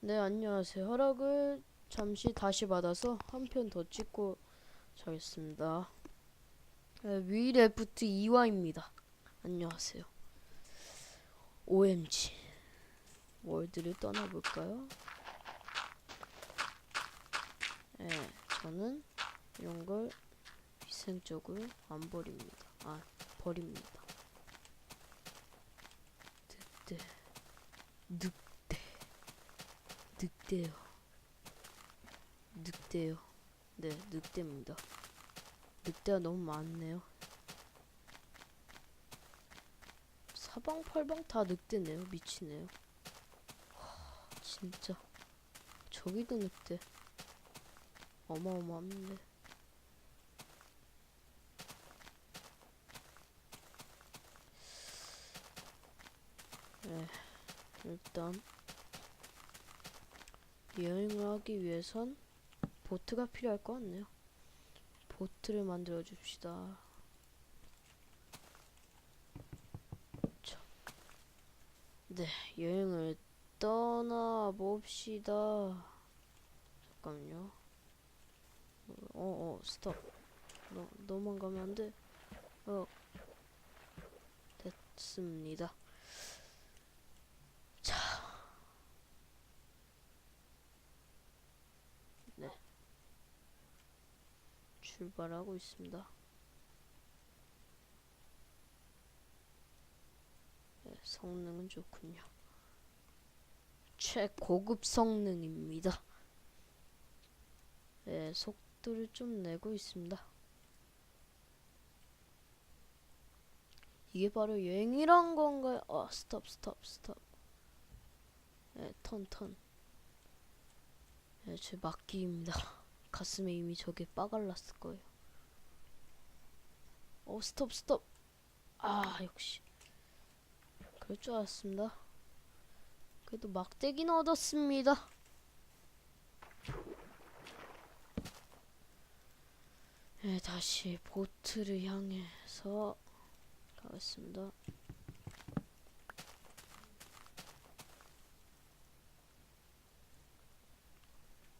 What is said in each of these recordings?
네, 안녕하세요. 허락을 잠시 다시 받아서 한 편 더 찍고 자겠습니다. 네, 위레프트 2화입니다. 안녕하세요. OMG. 월드를 떠나볼까요? 네, 저는 이런 걸 위생적으로 안 버립니다. 아, 버립니다. 늑대. 늑대. 늑대요. 늑대요. 네, 늑대입니다. 늑대가 너무 많네요. 사방팔방 다 늑대네요. 미치네요. 와, 진짜. 저기도 늑대. 어마어마합니다. 네, 일단 여행을 하기 위해선 보트가 필요할 것 같네요. 보트를 만들어 줍시다. 자, 네, 여행을 떠나 봅시다. 잠깐만요. 어, 어, 스톱. 너, 너만 가면 안 돼. 어, 됐습니다. 출발하고 있습니다. 네, 성능은 좋군요. 최고급 성능입니다. 네, 속도를 좀 내고 있습니다. 이게 바로 여행이란 건가요? 아, 스톱, 스톱, 스톱. 네, 턴, 턴. 네, 제 막기입니다. 가슴에 이미 저게 빠갈랐을 거예요. 어 스톱 스톱. 아 역시 그럴 줄 알았습니다. 그래도 막대기는 얻었습니다. 네, 다시 보트를 향해서 가겠습니다.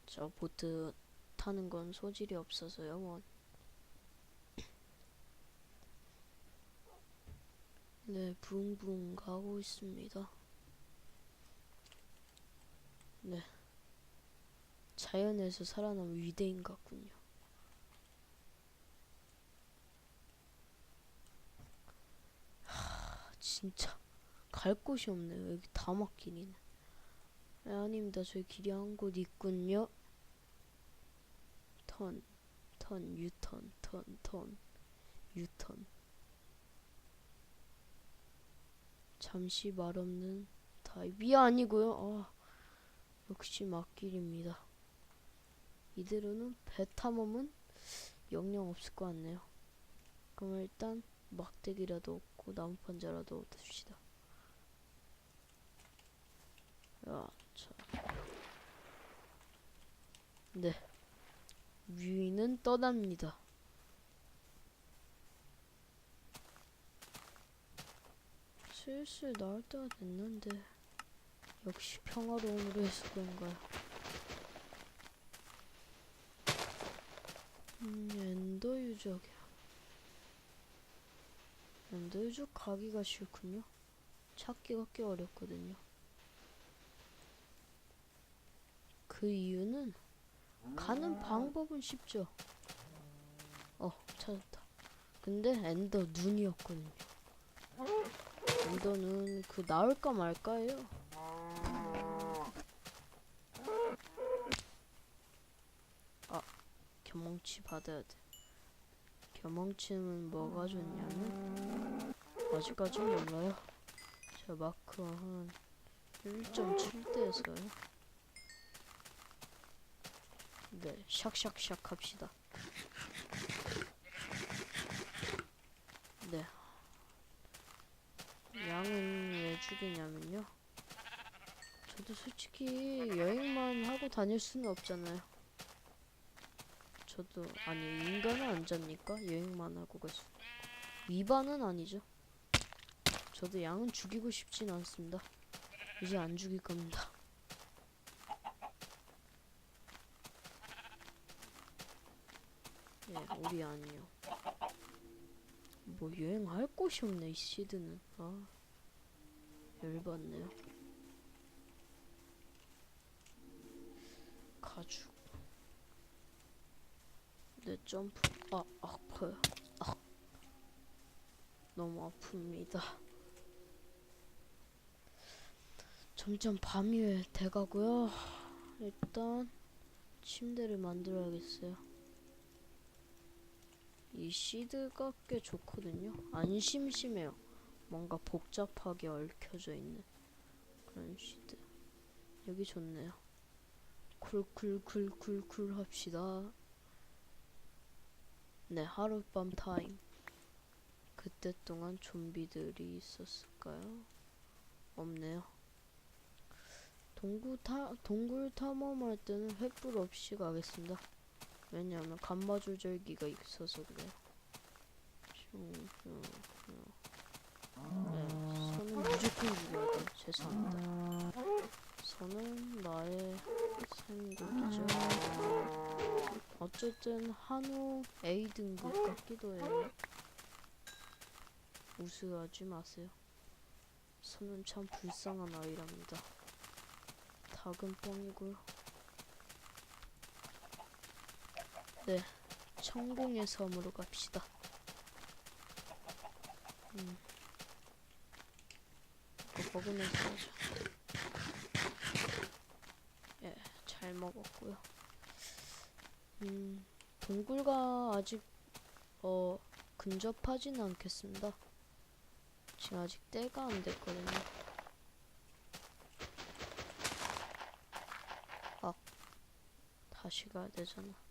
저 보트 타는 건 소질이 없어서요. 뭐. 네, 붕붕 가고 있습니다. 네. 자연에서 살아남은 위대인 같군요. 하, 진짜 갈 곳이 없네요. 여기 다 막히네. 네, 아닙니다. 저희 길이 한 곳 있군요. 턴, 턴, 유턴, 턴, 턴, 유턴. 잠시 말없는 다이비 아니고요. 아, 역시 막길입니다. 이대로는 배 탐험은 영영 없을 것 같네요. 그럼 일단 막대기라도 얻고 나무판자라도 얻읍시다. 야, 자. 네. 위는 떠납니다. 슬슬 나올 때가 됐는데 역시 평화로움으로 해서 그런가요? 음, 엔더 유적이야. 엔더 유적 가기가 싫군요. 찾기가 꽤 어렵거든요. 그 이유는 가는 방법은 쉽죠. 어, 찾았다. 근데 엔더 눈이었거든요. 엔더는 그 나올까 말까예요. 아, 경험치 받아야 돼. 경험치는 뭐가 좋냐면 아직까지 몰라요. 제 마크 한 1.7대에서요. 네, 샥샥샥 합시다. 네. 양은 왜 죽이냐면요. 저도 솔직히 여행만 하고 다닐 수는 없잖아요. 저도 아니 인간은 안 잡니까? 여행만 하고 갈 수. 위반은 아니죠. 저도 양은 죽이고 싶진 않습니다. 이제 안 죽일 겁니다. 예, 우리 아니요. 뭐 여행할 곳이 없네 이 시드는. 아, 열받네요. 가죽. 내 점프. 아, 아파요. 아, 너무 아픕니다. 점점 밤이 돼가고요. 일단 침대를 만들어야겠어요. 이 시드가 꽤 좋거든요. 안 심심해요. 뭔가 복잡하게 얽혀져 있는 그런 시드. 여기 좋네요. 쿨쿨쿨쿨쿨 합시다. 네, 하룻밤 타임. 그때 동안 좀비들이 있었을까요? 없네요. 동굴 탐험할 때는 횃불 없이 가겠습니다. 왜냐하면 감마 조절기가 있어서 그래요. 슝, 슝, 슝. 네, 선은 무조건 죽여야 돼. 죄송합니다. 선은 나의 생각이죠. 어쨌든 한우 A 등급 같기도 해요. 우스하지 마세요. 선은 참 불쌍한 아이랍니다. 닭은 뻥이고요. 네, 천공의 섬으로 갑시다. 음, 먹으면서 하자. 예, 잘 먹었고요. 음, 동굴과 아직 어 근접하지는 않겠습니다. 지금 아직 때가 안 됐거든요. 아, 다시 가야 되잖아. 아,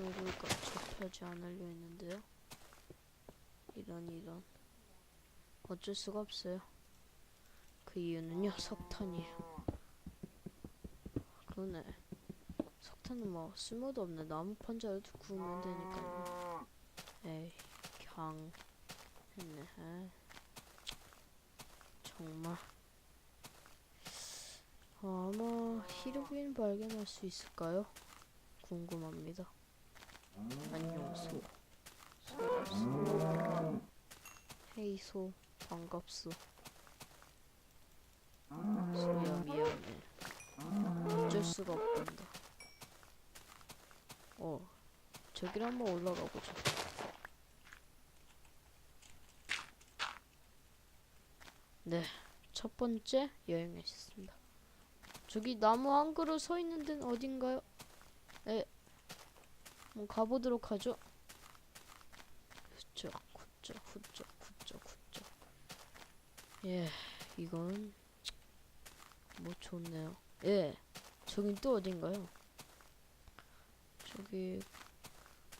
동굴과 접하지 않으려 했는데요. 이런 이런. 어쩔 수가 없어요. 그 이유는요, 석탄이에요. 그러네. 석탄은 뭐 쓸모도 없네. 나무 판자라도 구우면 되니까요. 에이, 경 했네. 에이. 정말. 어, 아마 히로빈 발견할 수 있을까요? 궁금합니다. 안녕 소. 소. 소. 헤이 소. 반갑소. 소야 미안해. 어쩔 수가 없단다. 어, 저기를 한번 올라가 보자. 네, 첫 번째 여행하셨습니다. 저기 나무 한 그루 서 있는 데는 어딘가요? 네, 한번 가보도록 하죠. 후쩍, 후쩍, 후쩍, 후쩍, 후쩍. 예, 이건 뭐 좋네요. 예, 저긴 또 어딘가요? 저기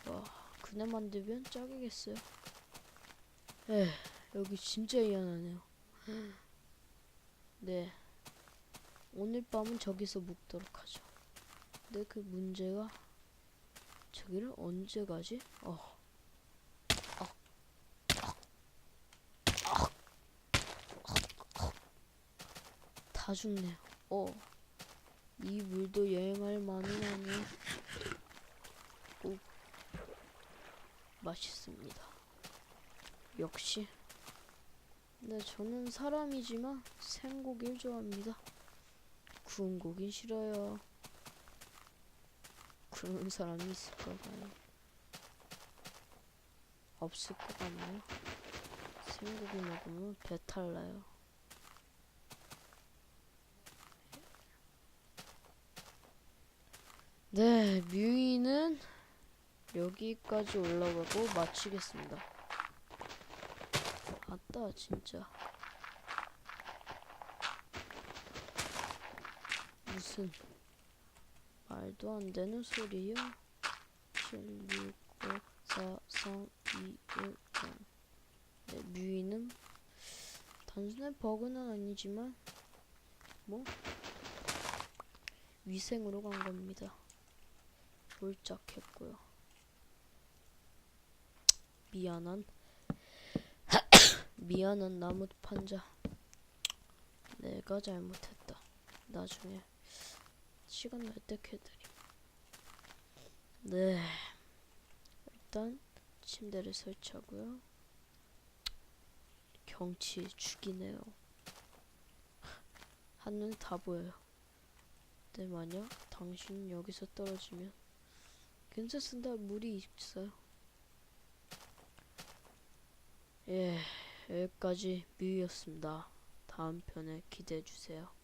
와 그네 만들면 짝이겠어요. 에 여기 진짜 희한하네요. 네 오늘 밤은 저기서 묵도록 하죠. 근데 그 문제가 저기를 언제 가지? 어. 다 죽네요. 어. 이 물도 여행할 만은 하네. 오. 맛있습니다. 역시. 네, 저는 사람이지만 생고기를 좋아합니다. 구운 고긴 싫어요. 그런 사람이 있을까 봐요. 없을 것 같네요. 생고기 먹으면 배탈 나요. 네, 뮤이는 여기까지 올라가고 마치겠습니다. 아따, 진짜. 무슨 말도 안 되는 소리요? 7, 6, 5, 4, 3, 2, 1, 0. 네, 뮤이는 단순한 버그는 아니지만 뭐 위생으로 간 겁니다. 몰짝했고요. 미안한 미안한 나무 판자. 내가 잘못했다. 나중에 시간 날 때 캐드림. 네. 일단 침대를 설치하고요. 경치 죽이네요. 한눈에 다 보여요. 네, 만약 당신 여기서 떨어지면 괜찮습니다. 물이 있어요. 예, 여기까지 뮤였습니다. 다음 편에 기대해 주세요.